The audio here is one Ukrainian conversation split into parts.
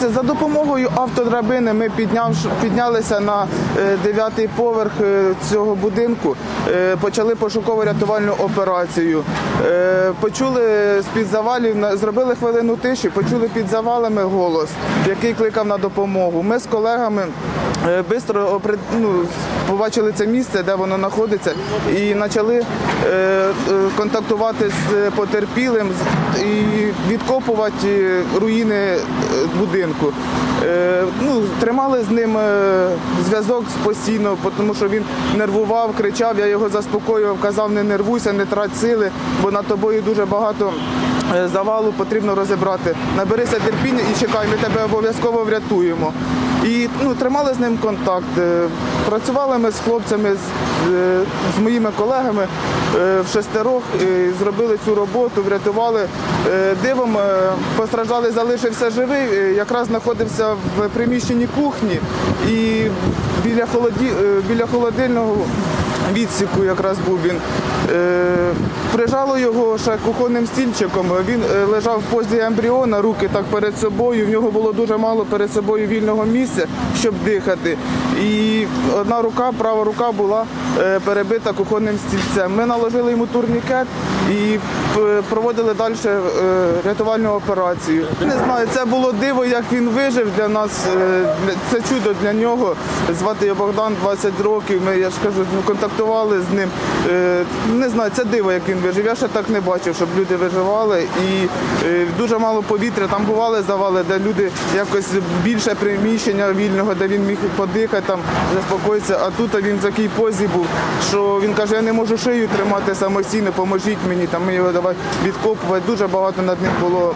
Дивіться, за допомогою автодрабини ми підняв, піднялися на е, дев'ятий поверх е, цього будинку, е, почали пошуково-рятувальну операцію. Почули з-під завалів, зробили хвилину тиші, почули під завалами голос, який кликав на допомогу. Ми з колегами швидко ну, побачили це місце, де воно знаходиться, і почали е, е, контактувати з потерпілим і відкопувати е, руїни будинку. Ну, тримали з ним зв'язок постійно, тому що він нервував, кричав, я його заспокоював, казав, не нервуйся, не трать сили, бо над тобою дуже багато завалу потрібно розібрати. Наберися терпіння і чекай, ми тебе обов'язково врятуємо. І ну, тримали з ним контакт. Е, Працювали ми з хлопцями, з, е, з моїми колегами е, в шестерох, зробили цю роботу, врятували. Дивом постраждали, залишився живий, якраз знаходився в приміщенні кухні і біля, холоді, біля холодильного відсіку якраз був він. Е, Прижало його ще кухонним стільчиком. Він е, лежав в позі ембріона, руки так перед собою. В нього було дуже мало перед собою вільного місця, щоб дихати. І одна рука, права рука була е, перебита кухонним стільцем. Ми наложили йому турнікет і проводили далі рятувальну операцію. Не знаю, це було диво, як він вижив для нас. Це чудо для нього. Звати його Богдан, 20 років. Ми, я ж кажу, ну, контактували з ним. Е, Не знаю, це диво, як він вижив. Я ще так не бачив, щоб люди виживали. І е, дуже мало повітря. Там бували завали, де люди якось більше приміщення вільного, де він міг подихати, там заспокоїтися. А тут він в такій позі був, що він каже, я не можу шию тримати самостійно, поможіть мені. Там ми його давай відкопувати. Дуже багато над ним було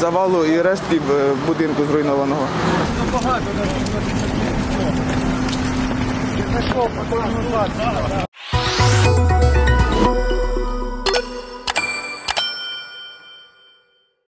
завалу і рештків е, будинку зруйнованого. Багато на